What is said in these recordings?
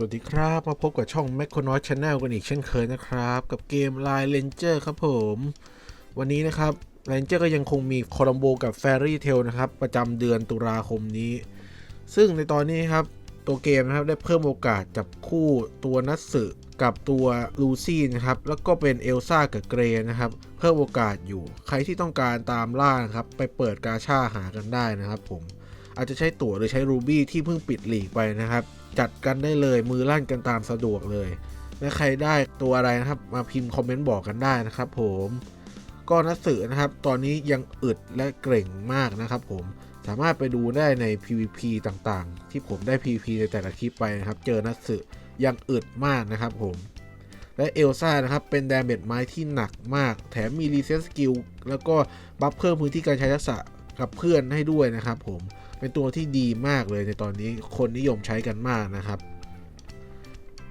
สวัสดีครับ มาพบกับช่อง m a c o n o t Channel กันอีกเช่นเคยนะครับ กับเกม Line Ranger ครับผม วันนี้นะครับ Ranger ก็ยังคงมีโคลัมโบกับ Fairy Tail นะครับ ประจำเดือนตุลาคมนี้ ซึ่งในตอนนี้ครับ ตัวเกมนะครับ ได้เพิ่มโอกาสจับคู่ตัวนัตสึกับตัวลูซี่นะครับ แล้วก็เป็นเอลซ่ากับเกรนะครับ เพิ่มโอกาสอยู่ใครที่ต้องการตามล่านะครับ ไปเปิดกาชาหากันได้นะครับผม อาจจะใช้ตั๋วหรือใช้รูบี้ที่เพิ่งปิดหลีกไปนะครับ จัดกันได้เลยมือลั่นกันตามสะดวกเลย และใครได้ตัวอะไรนะครับมาพิมพ์คอมเมนต์บอกกันได้นะครับผมก็นักสือนะครับ ตอนนี้ยังอึดและเกร่งมากนะครับผมสามารถไปดูได้ใน PVP ต่างๆ ที่ผมได้ PVP ในแต่ละคลิปไปนะครับ เจอนักสือยังอึดมากนะครับผม และเอลซ่านะครับ เป็นแดมเมจไม้ที่หนักมาก แถมมีรีเซ็ตสกิลแล้วก็บัฟเพิ่มพื้นที่การใช้ทักษะ กับเพื่อนให้ด้วยนะครับผมเป็นตัวที่ดีมากเลยในตอนนี้คนนิยมใช้กันมากนะครับ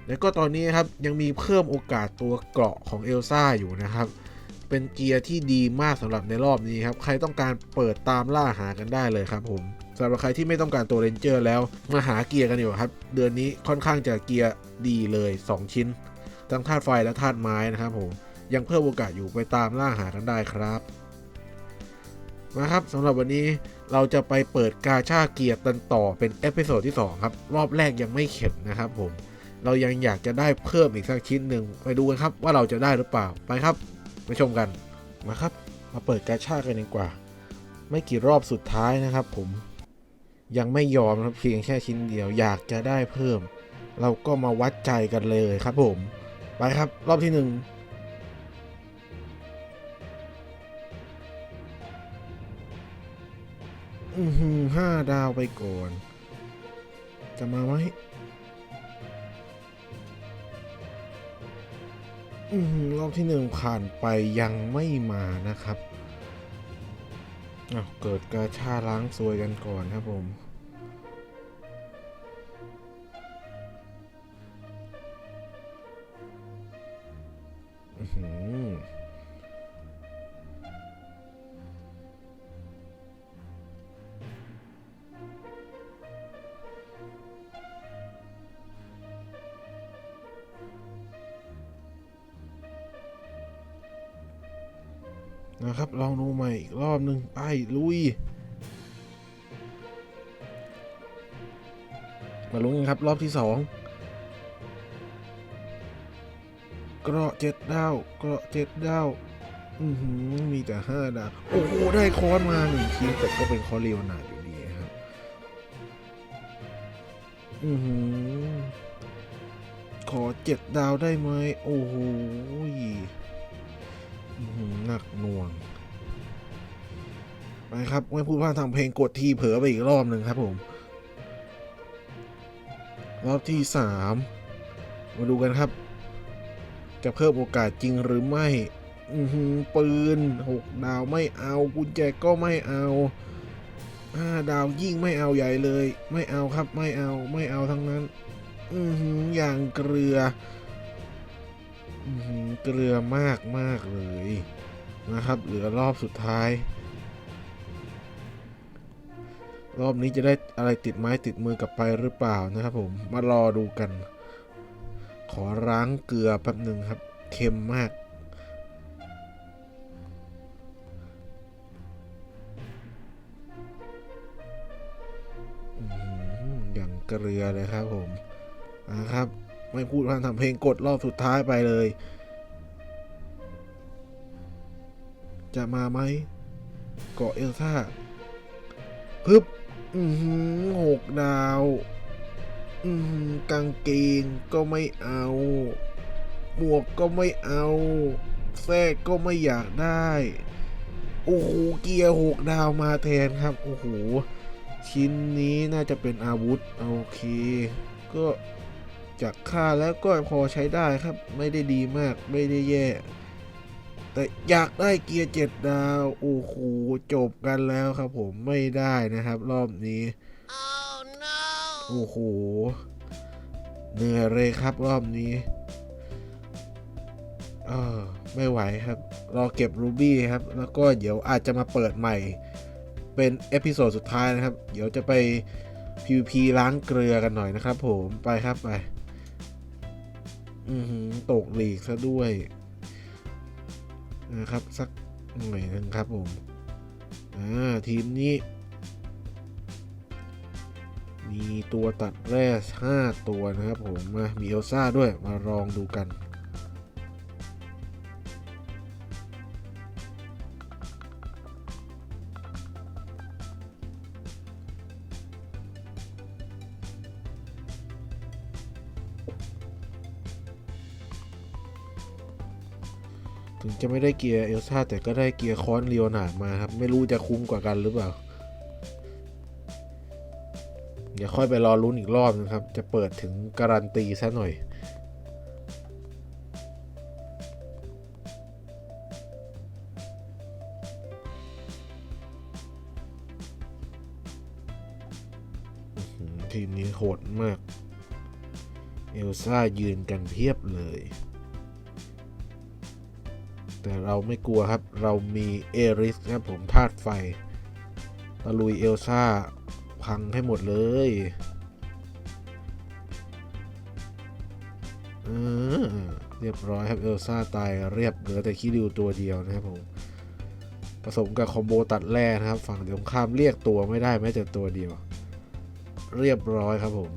แล้วก็ตอนนี้ครับยังมีเพิ่มโอกาสตัวเกราะของเอลซ่าอยู่นะครับ เป็นเกียร์ที่ดีมากสำหรับในรอบนี้ครับ ใครต้องการเปิดตามล่าหากันได้เลยครับผมสำหรับใครที่ไม่ต้องการตัวเรนเจอร์แล้วมาหาเกียร์กันอยู่ครับ เดือนนี้ค่อนข้างจะเกียร์ดีเลย 2 ชิ้น ทั้งธาตุไฟและธาตุไม้นะครับผมยังเพิ่มโอกาสอยู่ไปตามล่าหากันได้ครับ มาครับสำหรับวันนี้เราจะไปเปิดกาชาเกียร์ตันต่อเป็นเอพิโซดที่ 2 ครับ รอบแรกยังไม่เข็ดนะครับผม เรายังอยากจะได้เพิ่มอีกสักชิ้นหนึ่งไปดูกันครับว่าเราจะได้หรือเปล่าไปครับไปชมกันมาครับ มาเปิดกาชากันดีกว่า ไม่กี่รอบสุดท้ายนะครับ ผมยังไม่ยอมครับเพียงแค่ชิ้นเดียวอยากจะได้เพิ่ม เราก็มาวัดใจกันเลยครับผม ไปครับรอบที่หนึ่ง อือหือห้าดาวไปก่อน จะมาไหมอือหือรอบที่หนึ่งผ่านไปยังไม่มานะครับอ้าวเกิดกาชาล้างซวยกันก่อนครับผม นะครับลองดูใหม่อีกรอบหนึ่งไปลุย มาลุ้นกันครับรอบที่สองเกราะเจ็ดดาวเกราะเจ็ดดาวอือหือมีแต่ห้าดาวโอ้โหได้คอนมาหนึ่งทีแต่ก็เป็นคอเรียวหนาอยู่ดีครับอือหือขอเจ็ดดาวได้ไหมโอ้โห หนักหน่วง ไปครับ ไม่พูดพลาดทางเพลงกดทีเผลอไปอีกรอบหนึ่งครับผม รอบที่สามมาดูกันครับ จะเพิ่มโอกาสจริงหรือไม่ อืปืนหกดาวไม่เอากุญแจก็ไม่เอาห้าดาวยิ่งไม่เอาใหญ่เลย ไม่เอาครับไม่เอาไม่เอาทั้งนั้น อือย่างเกลือ เกลือมากมากเลยนะครับ เหลือรอบสุดท้าย รอบนี้จะได้อะไรติดไม้ติดมือกลับไปหรือเปล่านะครับผม มารอดูกัน ขอล้างเกลือแป๊บหนึ่งครับ เค็มมากอื้อหืออย่างเกลือเลยครับผมนะครับ ไม่พูดพร่ำทำเพลงกดรอบสุดท้ายไปเลย จะมาไหมเกาะเอลซ่าฮึบหกดาวกางเกงก็ไม่เอาหมวกก็ไม่เอาแทรกก็ไม่อยากได้ โอ้โห เกียร์หกดาวมาแทนครับ โอ้โห ชิ้นนี้น่าจะเป็นอาวุธ โอเค ก็ จากค่าแล้วก็พอใช้ได้ครับ ไม่ได้ดีมากไม่ได้แย่ แต่อยากได้เกียร์เจ็ดดาว โอ้โห จบกันแล้วครับผมไม่ได้นะครับรอบนี้โอ้โห เหนื่อยเลยครับรอบนี้เออไม่ไหวครับ รอเก็บรูบี้ครับ แล้วก็เดี๋ยวอาจจะมาเปิดใหม่ เป็นเอพิโซดสุดท้ายนะครับ เดี๋ยวจะไป PVP ล้างเกลือกันหน่อยนะครับผม ไปครับไปอือหือ ตกหลีกซะด้วยนะครับ สักหน่อยนึงครับผมทีมนี้ มีตัวตัดแร่ห้าตัวนะครับผมมามีเอลซ่าด้วยมาลองดูกัน ถึงจะไม่ได้เกียร์เอลซ่าแต่ก็ได้เกียร์คอนเรียวหนามาครับ ไม่รู้จะคุ้มกว่ากันหรือเปล่า เดี๋ยวค่อยไปรอลุ้นอีกรอบนะครับ จะเปิดถึงการันตีซะหน่อยทีมนี้โหดมาก เอลซ่ายืนกันเพียบเลย แต่เราไม่กลัวครับ เรามีเอริสครับผมธาตุไฟตะลุยเอลซ่า พังให้หมดเลยเรียบร้อยครับเอลซ่าตายเรียบเหลือแต่คิริวตัวเดียวนะครับผมผสมกับคอมโบตัดแร่นะครับ ฝั่งตรงข้ามเรียกตัวไม่ได้แม้แต่ตัวเดียว เรียบร้อยครับผม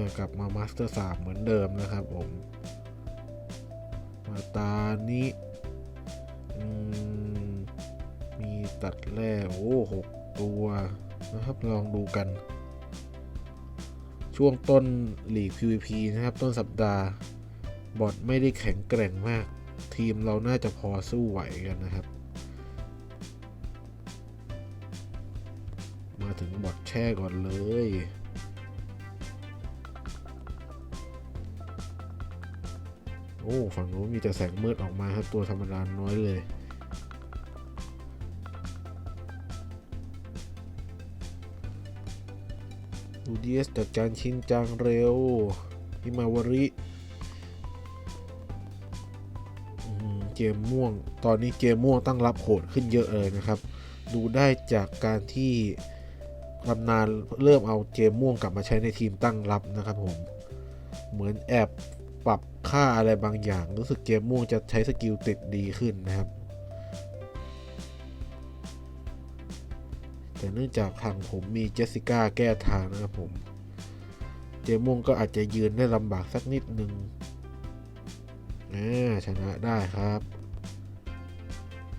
อกลับมามาสเตอร์สามเหมือนเดิมนะครับผม มาตานี้มมีตัดแร่โอ้หกตัวนะครับลองดูกัน ช่วงต้นหลีก PVP นะครับ ต้นสัปดาห์ บอทไม่ได้แข็งแกร่งมาก ทีมเราน่าจะพอสู้ไหวกันนะครับ มาถึงบอทแช่ก่อนเลย โอ้ฝั่งนู้นมีแต่แสงมืดออกมาครับตัวธรรมดาน้อยเลย ดูดีเอสจัดการชินจังเร็วฮิมาวาริเกมม่วง ตอนนี้เกมม่วงตั้งรับโหดขึ้นเยอะเลยนะครับ ดูได้จากการที่ตำนานเริ่มเอาเกมม่วงกลับมาใช้ในทีมตั้งรับนะครับผม เหมือนแอบ ปรับค่าอะไรบางอย่าง รู้สึกเกมม่วงจะใช้สกิลติดดีขึ้นนะครับ แต่เนื่องจากทางผมมีเจสสิก้าแก้ทางนะครับผมเจม่วงก็อาจจะยืนได้ลำบากสักนิดนึงชนะได้ครับ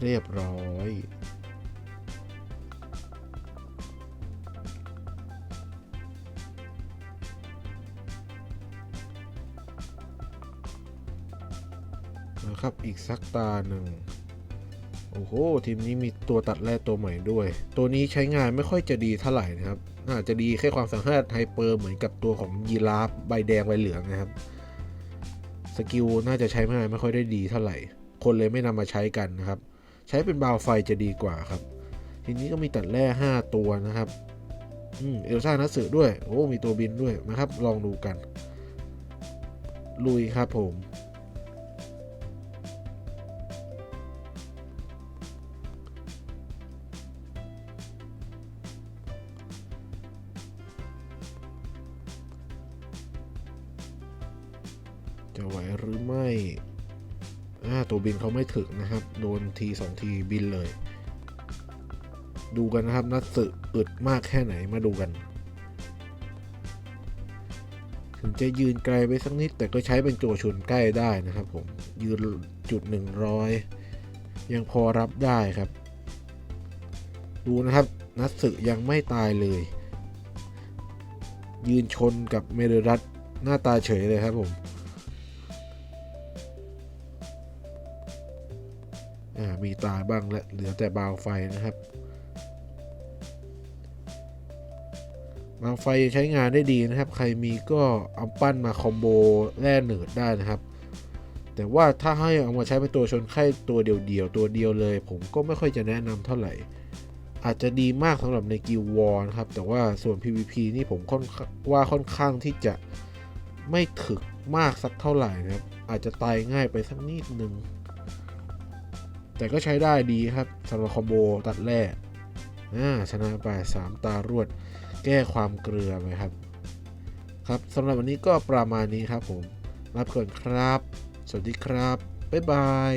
เรียบร้อย ครับอีกสักตาหนึ่งโอ้โหทีมนี้มีตัวตัดแร่ตัวใหม่ด้วย ตัวนี้ใช้งานไม่ค่อยจะดีเท่าไหร่นะครับอาจจะดีแค่ความสามารถไฮเปอร์เหมือนกับตัวของยีราฟใบแดงใบเหลืองนะครับสกิลน่าจะใช้งานไม่ค่อยได้ดีเท่าไหร่ คนเลยไม่นำมาใช้กันนะครับ ใช้เป็นบาวไฟจะดีกว่าครับ ทีนี้ก็มีตัดแร่5ตัวนะครับอืมเอลซ่านัสสึด้วย โอ้ มีตัวบินด้วยนะครับ ลองดูกัน ลุยครับผม ตัวบินเขาไม่ถึงนะครับ โดนทีสองทีบินเลย ดูกันนะครับนัดสึอึดมากแค่ไหนมาดูกัน ถึงจะยืนไกลไปสักนิด แต่ก็ใช้เป็นตัวชนใกล้ได้นะครับผม ยืนจุด100ยังพอรับได้ครับ ดูนะครับ นัดสึยังไม่ตายเลย ยืนชนกับเมเดรัตหน้าตาเฉยเลยครับผม มีตายบ้างและเหลือแต่บาวไฟนะครับบาไฟใช้งานได้ดีนะครับ ใครมีก็เอาปั้นมาคอมโบแร่เหนืดได้นะครับ แต่ว่าถ้าให้เอามาใช้เป็นตัวชนไข่ตัวเดียวๆตัวเดียวเลย ผมก็ไม่ค่อยจะแนะนำเท่าไหร่ อาจจะดีมากสำหรับในกิลวอร์นะครับ แต่ว่าส่วน PVP นี่ผมค่อนว่าค่อนข้างที่จะไม่ถึกมากสักเท่าไหร่นะครับ อาจจะตายง่ายไปสักนิดนึง แต่ก็ใช้ได้ดีครับสำหรับคอมโบตัดแร่ชนะไป 3 ตารวด แก้ความเกลือไปครับ ครับสำหรับวันนี้ก็ประมาณนี้ครับผมรับก่อนครับ สวัสดีครับ บ๊ายบาย